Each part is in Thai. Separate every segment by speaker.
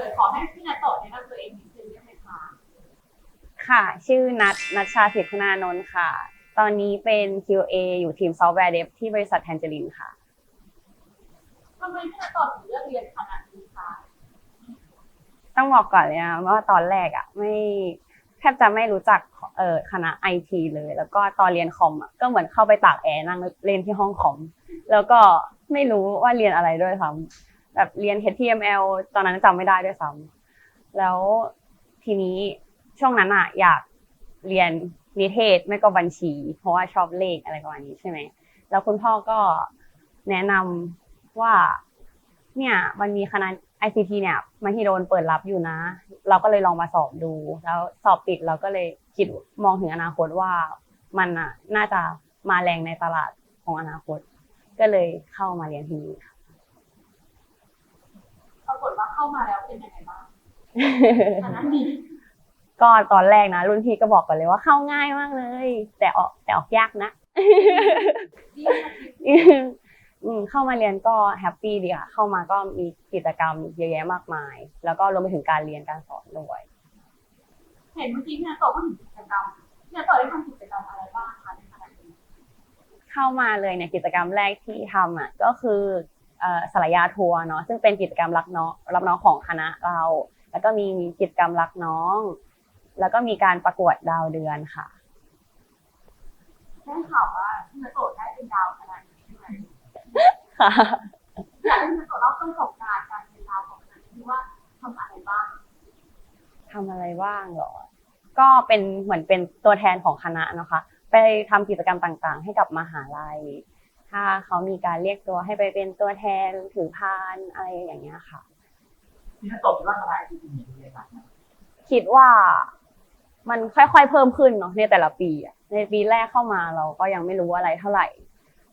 Speaker 1: อขอให้พี่นัทโตะแนะนำตัวเองนิดนึงได้ไหมคะ
Speaker 2: ค่ะ ชื่อนัทนัชชาศิษย์คุณานนท์ค่ะ ตอนนี้เป็น QA อยู่ทีมซอฟต์แวร์เดฟที่บริษัทแทนเจลินค่ะ
Speaker 1: ทำไมพี่นัทโตะถึงเลือกเรียนคณะนี้คะ
Speaker 2: ต้องบอกก่อนเลยนะว่าตอนแรกอะไม่แทบจะไม่รู้จักเอ่อคณะไอทีเลย แล้วก็ตอนเรียนคอมอะก็เหมือนเข้าไปตากแอร์นั่งเรียนที่ห้องคอม แล้วก็ไม่รู้ว่าเรียนอะไรด้วยซ้ำ แบบเรียน HTML ตอนนั้นจำไม่ได้ด้วยซ้ำแล้วทีนี้ช่วงนั้นอะอยากเรียนนิเทศไม่ก็บัญชี เพราะว่าชอบเลขอะไรประมาณนี้ใช่ไหมแล้วคุณพ่อก็แนะนำว่าเนี่ยมันมีคณะ ICT เนี่ยมหิดลเปิดรับอยู่นะ เราก็เลยลองมาสอบดู แล้วสอบติดเราก็เลยคิดมองถึงอนาคตว่ามันอะน่าจะมาแรงในตลาดของอนาคต ก็เลยเข้ามาเรียนที่นี่ค่ะา
Speaker 1: กฏว่าเข้ามาแล้วเป็นยังไงบ้างคณะนี้
Speaker 2: ก็ตอนแรกนะ รุ่นพี่ก็บอกกันเลยว่าเข้าง่ายมากเลย แต่ออกแต่ออกยากนะ
Speaker 1: ดีค่ะ
Speaker 2: อืมเข้ามาเรียนก็แฮปปี้ดีค่ะ เข้ามาก็มีกิจกรรมเยอะแยะมากมาย แล้วก็รวมไปถึงการเรียนการสอนด้วย
Speaker 1: เห็นเมื่อกี้พี่นัทโตะก็ถึงกิจกรรมพี่นัทโตะได้ทำกิจกรรมอะไรบ้างคะในคณะนี้
Speaker 2: เข้ามาเลยเนี่ยกิจกรรมแรกที่ทำอะก็คือเอ่อ สลายาทัวร์เนาะซึ่งเป็นกิจกรรมรักน้องรับน้องของคณะเรา แล้วก็มีกิจกรรมรักน้อง แล้วก็มีการประกวดดาวเดือนค่ะ
Speaker 1: ได้ข่าวว่าพี่นัทโตะได้เป็นดาวคณะนี้ใช่ไหม
Speaker 2: ค่ะ
Speaker 1: อยากให้พี่นัทโตะเล่าประสบการณ์การเป็นดาวของคณะนี้ว่าทำอะไรบ้าง
Speaker 2: ทำอะไรบ้างเหรอก็เป็นเหมือนเป็นตัวแทนของคณะนะคะ ไปทำกิจกรรมต่างๆ ให้กับมหาลัย ถ้าเขามีการเรียกตัวให้ไปเป็นตัวแทนถือพานอะไรอย่างเงี้ยค่ะ
Speaker 3: ที่ถ้าตกคิดว่าคณะไอทีมีเรียนหนักไหม
Speaker 2: คิดว่ามันค่อยๆเพิ่มขึ้นเนาะในแต่ละปีอะในปีแรกเข้ามาเราก็ยังไม่รู้อะไรเท่าไหร่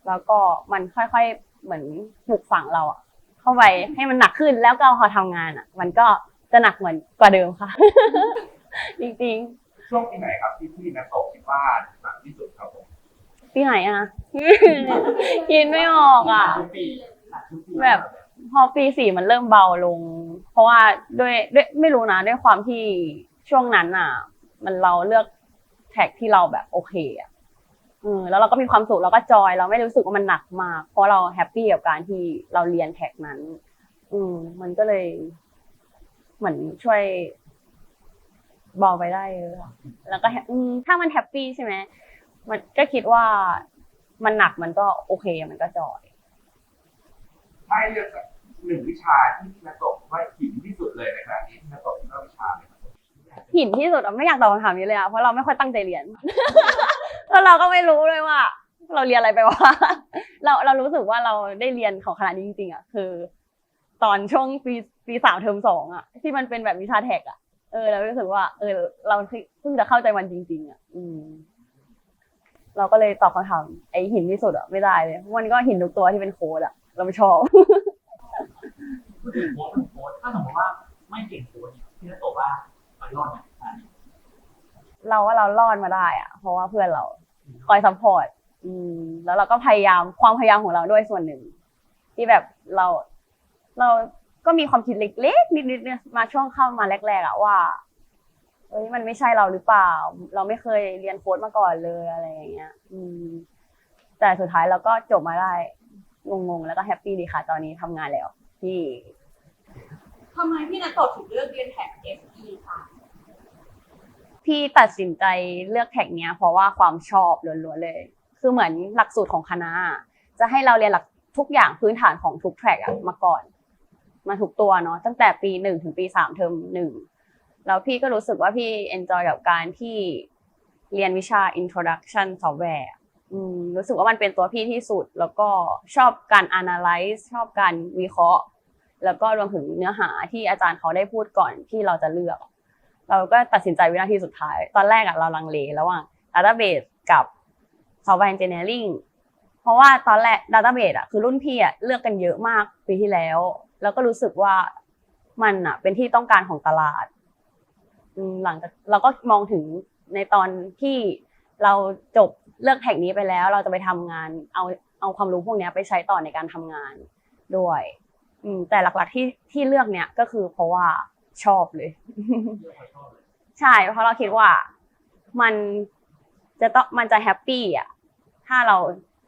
Speaker 2: แล้วก็มันค่อยๆเหมือนปลูกฝังเราอะเข้าไปให้มันหนักขึ้นแล้วก็พอทำงานอะมันก็จะหนักเหมือนกว่าเดิมค่ะ จริง
Speaker 3: ช่วงปีไหนครับที่พี่นักตกคิดว่าหนักที่สุดครับผม
Speaker 2: ๆ ปีไหนอะคิดไม่ออกอะ
Speaker 3: ทุกปีหนักทุกปี
Speaker 2: แบบพอปีสี่มันเริ่มเบาลง เพราะว่าด้วยด้วยไม่รู้นะด้วยความที่ช่วงนั้นอะ มันเราเลือกแท็กที่เราแบบโอเคอะเออแล้วเราก็มีความสุขเราก็จอยเราไม่รู้สึกว่ามันหนักมาก เพราะเราแฮปปี้กับการที่เราเรียนแท็กนั้น อืมมันก็เลย เหมือนช่วยเบาไปได้เยอะอะแล้วก็แฮปอืมถ้ามันแฮปปี้ใช่ไหม มันก็คิดว่ามันหนักมันก็โอเคมันก็จอย
Speaker 3: ถ้าให้เลือกสักหนึ่งวิชาที่พี่นักตกว่าหินที่สุดเลยในขณะนี้พี่นักตกคิดว่าวิชาอะไรครับ
Speaker 2: หินที่สุดอะไม่อยากตอบคำถามนี้เลยอะเพราะเราไม่ค่อยตั้งใจเรียน แล้วเราก็ไม่รู้เลยว่า เราเรียนอะไรไปวะเราเรารู้สึกว่าเราได้เรียนของคณะนี้จริงๆอะคือ ตอนช่วงปีปีสามเทอมสองอะที่มันเป็นแบบวิชาแท็กอะเออเรารู้สึกว่า เออ เราเพิ่งจะเข้าใจมันจริง ๆอะอืม เราก็เลยตอบคำถามไอหินที่สุดอะไม่ได้เลยเพราะมันก็หินทุกตัวที่เป็นโค้ดอะเราไม่ชอบ
Speaker 3: พูดถึงโค้ดโค้ดถ้าสมมติว่าไม่เก่งโค้ดเนี่ยพี่นักตกว่าไปรอดไหมอ่า
Speaker 2: เราว่าเรารอดมาได้อะเพราะว่าเพื่อนเราคอยซัพพอร์ตอืมแล้วเราก็พยายามความพยายามของเราด้วยส่วนหนึ่ง ที่แบบเราเราก็มีความคิดเล็กๆนิดๆเนี่ยมาช่วงเข้ามาแรกๆอะว่า เอ้ยมันไม่ใช่เราหรือเปล่า เราไม่เคยเรียนโค้ดมาก่อนเลยอะไรอย่างเงี้ย อืม แต่สุดท้ายเราก็จบมาได้งงๆแล้วก็แฮปปี้ดีค่ะ ตอนนี้ทำงานแล้วที่
Speaker 1: ทำไมพี่นัทโตะถึงเลือกเรียนแท็ก FE ค่ะ
Speaker 2: พี่ตัดสินใจเลือกแท็กเนี้ย เพราะว่าความชอบล้วนๆเลย คือเหมือนหลักสูตรของคณะ จะให้เราเรียนหลักทุกอย่างพื้นฐานของทุกแท็กอะมาก่อน มาทุกตัวเนาะตั้งแต่ปีหนึ่งถึงปีสามเทอมหนึ่ง แล้วพี่ก็รู้สึกว่าพี่ enjoy กับการที่เรียนวิชา introduction software อืมรู้สึกว่ามันเป็นตัวพี่ที่สุด แล้วก็ชอบการ analyze ชอบการวิเคราะห์ แล้วก็รวมถึงเนื้อหาที่อาจารย์เขาได้พูดก่อนที่เราจะเลือก เราก็ตัดสินใจวินาทีสุดท้าย ตอนแรกอะเราลังเลระหว่าง database กับ software engineering เพราะว่าตอนแรก database อะคือรุ่นพี่อะเลือกกันเยอะมากปีที่แล้ว แล้วก็รู้สึกว่ามันอะเป็นที่ต้องการของตลาด หลังจากเราก็มองถึงในตอนที่เราจบเลือกแท็กนี้ไปแล้ว เราจะไปทำงานเอาเอาความรู้พวกนี้ไปใช้ต่อในการทำงานด้วยอืแต่หลักๆที่ที่เลือกเนี่ยก็คือเพราะว่าชอบเลย
Speaker 3: ชอบ
Speaker 2: ใช่เพราะเราคิดว่ามันจะต้องมันจะแฮปปี้อะถ้าเรา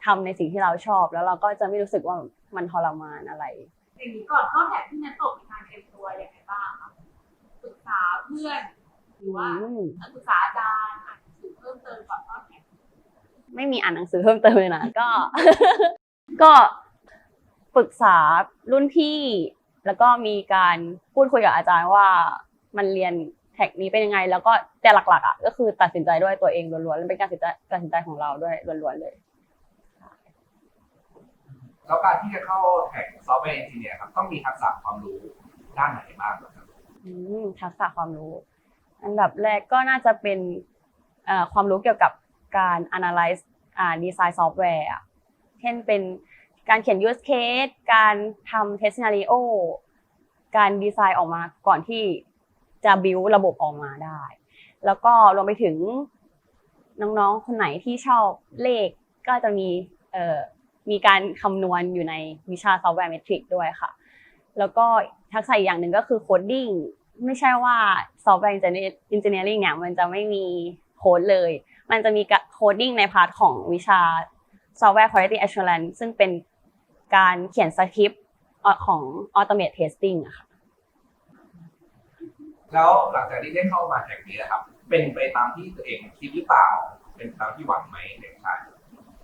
Speaker 2: ทำในสิ่งที่เราชอบแล้วเราก็จะไม่รู้สึกว่ามันทรมานอะไร
Speaker 1: อย่างนี้ก่อนเข้าแถบที่นันตะมีการเตรียมตัวยังไงบ้างคะ ษาเพื่อน หรือว่า
Speaker 2: อืม
Speaker 1: ปรึกษาอาจารย์อ่านหนังสือเพิ่มเติมก่อนเข้าแถบ
Speaker 2: ไม่มีอ่านหนังสือเพิ่มเติมเลยนะก็ ก็ปรึกษารุ่นพี่ แล้วก็มีการพูดคุยกับอาจารย์ว่ามันเรียนแท็กนี้เป็นยังไง แล้วก็แต่หลักๆอะก็คือตัดสินใจด้วยตัวเองล้วนๆและเป็นการตัดสินใจตัดสินใจของเราด้วยล้วนๆเลย
Speaker 3: แล้วการที่จะเข้าแท็กซอฟต์แวร์เอนจิเนียร์ครับต้องมีทักษะความรู้ด้านไหนบ้างครับ
Speaker 2: อืม ทักษะความรู้ อันดับแรกก็น่าจะเป็นความรู้เกี่ยวกับการ analyze อ่า design software เช่นเป็นการเขียน use case การทำ test scenario การดีไซน์ออกมาก่อนที่จะ build ระบบออกมาได้ แล้วก็รวมไปถึงน้องๆ คนไหนที่ชอบเลขก็จะมีมีการคำนวณอยู่ในวิชา software metric ด้วยค่ะ แล้วก็ ทักษะอีกอย่างหนึ่งก็คือโคดดิ้งไม่ใช่ว่า software engineering เนี่ยมันจะไม่มีโค้ดเลย มันจะมีโคดดิ้งในพาร์ทของวิชา software quality assurance ซึ่งเป็นการเขียนสคริปต์ของ automate testing อะค่ะ
Speaker 3: แล้วหลังจากที่ได้เข้ามาแท็กนี้นะครับ เป็นไปตามที่ตัวเองคิดหรือเปล่า เป็นตามที่หวังไหมในวิชา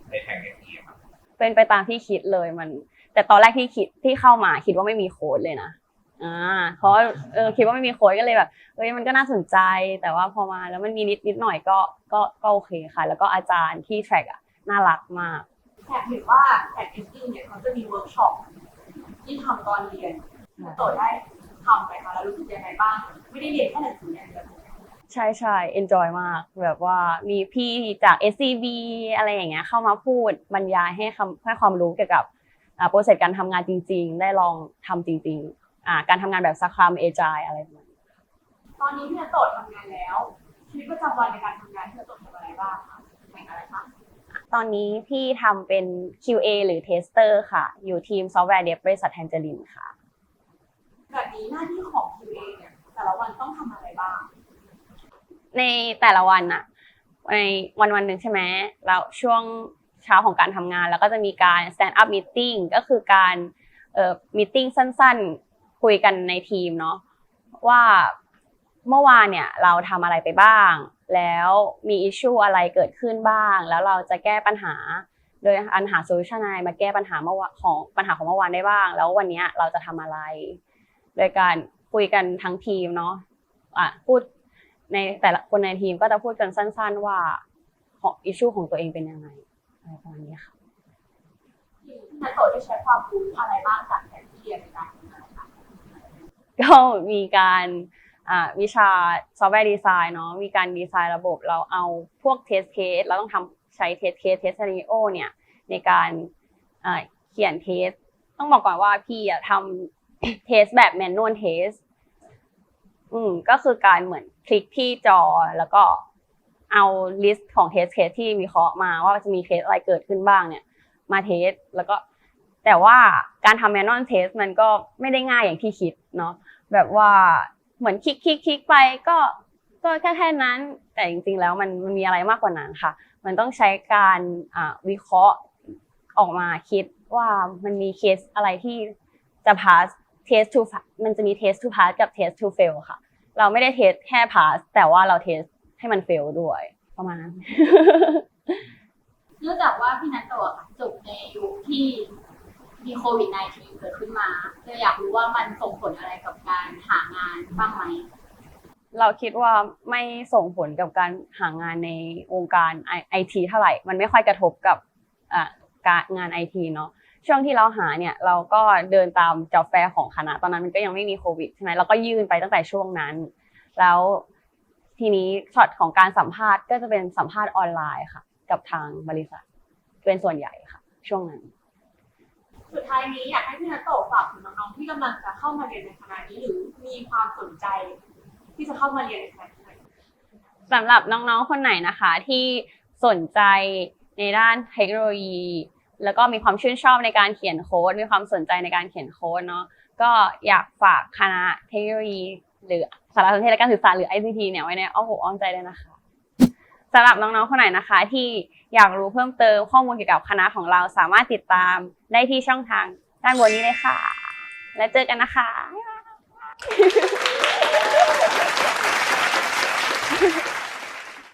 Speaker 3: ในแท็กนี้ครับ
Speaker 2: เป็นไปตามที่คิดเลยมัน แต่ตอนแรกที่คิดที่เข้ามาคิดว่าไม่มีโค้ดเลยนะ อ่าเพราะเออคิดว่าไม่มีโค้ดก็เลยแบบเฮ้ยมันก็น่าสนใจ แต่ว่าพอมาแล้วมันมีนิดนิดหน่อยก็ก็ก็โอเคค่ะ แล้วก็อาจารย์ที่แทร็กอะน่ารักมาก
Speaker 1: แถบเห็นว่าแถบเอสตี้เนี่ยเขาจะมีเวิร์กช็อปที่ทำตอนเรียนนันโตะได้ทำไปคะแล้วรู้สึกยังไงบ้าง ไม่ได้เรียนแค่หนังสืออย่างเดียว
Speaker 2: ใช่ใช่ enjoy มาก แบบว่ามีพี่จาก SCB อะไรอย่างเงี้ยเข้ามาพูดบรรยายให้คำให้ความรู้เกี่ยวกับอ่าโปรเซสการทำงานจริง ๆ ได้ลองทำจริงๆอ่า การทำงานแบบสักครามเอจายอะไรประมาณนี้
Speaker 1: ตอนนี้พี่นันโตะทำงานแล้วชีวิตประจำวันในการทำงานพี่นันโตะทำอะไรบ้างคะแข่งอะไรคะ
Speaker 2: ตอนนี้พี่ทำเป็น QA หรือ Tester ค่ะ อยู่ทีมซอฟต์แวร์เดฟบริษัทแทนเจลินค่ะ
Speaker 1: แบบนี้หน้าที่ของ QA เนี่ยแต่ละวันต้องทำอะไรบ้าง
Speaker 2: ในแต่ละวันอะในวันวันๆหนึ่งใช่ไหมแล้วช่วงเช้าของการทำงาน แล้วก็จะมีการ stand up meeting ก็คือการเอ่อ meeting สั้นๆ คุยกันในทีมเนาะว่าเมื่อวานเนี่ยเราทำอะไรไปบ้าง แล้วมี issue อะไรเกิดขึ้นบ้าง แล้วเราจะแก้ปัญหา โดยอันหา solution อะไรมาแก้ปัญหาเมื่อวานของปัญหาของเมื่อวานได้บ้าง แล้ววันเนี้ยเราจะทำอะไร โดยการคุยกันทั้งทีมเนาะอะพูดในแต่ละคนในทีมก็จะพูดกันสั้น ๆ ว่าของอิชชูของตัวเองเป็นยังไงอะไรประมาณนี้ค่ะ
Speaker 1: พี่นันโตะได้ใช้ความรู้อะไรบ้างจากแผนที่เรียนในการ
Speaker 2: ก็มีการวิชาซอฟต์แวร์ดีไซน์เนาะมีการดีไซน์ระบบเราเอาพวกเทสเคสเราต้องทำใช้เทสเคสเทสซีโอเนี่ยในการเขียนเทส ต้องบอกก่อนว่าพี่อะทำเทสแบบแมนนวลเทสอืมก็คือการเหมือนคลิกที่จอแล้วก็เอาลิสต์ของเทสเคสที่วิเคาะมาว่าจะมีเคสอะไรเกิดขึ้นบ้างเนี่ยมาเทสแล้วก็แต่ว่าการทำแมนนวลเทสมันก็ไม่ได้ง่ายอย่างที่คิดเนาะ แบบว่าเหมือนคลิกคลิกคลิกไปก็ก็แค่แค่นั้น แต่จริงๆแล้วมันมันมีอะไรมากกว่านั้นค่ะ มันต้องใช้การวิเคราะห์ออกมาคิดว่ามันมีเคสอะไรที่จะ pass test to มันจะมี test to pass กับ test to fail ค่ะ เราไม่ได้เทสแค่ pass แต่ว่าเราเทสให้มัน fail ด้วยประมาณนั้น
Speaker 1: เนื่องจากว่าพี่นันโตะค่ะจบในยุคที่ มีโควิด -19 เกิดขึ้นมาเลยอยากรู้ว่ามันส่งผลอะไรกับการหางานบ้างไหม
Speaker 2: เราคิดว่าไม่ส่งผลกับการหางานในวงการไอทีเท่าไหร่ มันไม่ค่อยกระทบกับการงานไอทีเนาะ ช่วงที่เราหาเนี่ยเราก็เดินตามจอบแฟร์ของคณะตอนนั้นมันก็ยังไม่มีโควิดใช่ไหมเราก็ยื่นไปตั้งแต่ช่วงนั้น แล้วทีนี้ช็อตของการสัมภาษณ์ก็จะเป็นสัมภาษณ์ออนไลน์ค่ะ กับทางบริษัทเป็นส่วนใหญ่ค่ะ ช่วงนั้น
Speaker 1: สุดท้ายนี้อยากให้พี่นันโตฝากถึงน้องๆที่กำลังจะเข้ามาเรียนในคณะนี้หรือมีความสนใจ ที่จะเข้ามาเรียนในคณะนี้
Speaker 2: สำหรับน้องๆ คนไหนนะคะที่สนใจในด้านเทคโนโลยี แล้วก็มีความชื่นชอบในการเขียนโค้ด มีความสนใจในการเขียนโค้ดเนาะก็อยากฝากคณะเทคโนโลยี หรือสารสนเทศและการสื่อสารหรือ ICT เนี่ยไว้ในอ้อมอกอ้อมใจเลยนะคะ สำหรับน้องๆคนไหนนะคะ ที่อยากรู้เพิ่มเติมข้อมูลเกี่ยวกับคณะของเราสามารถติดตามได้ที่ช่องทางด้านบนนี้เลยค่ะ แล้วเจอกันนะคะ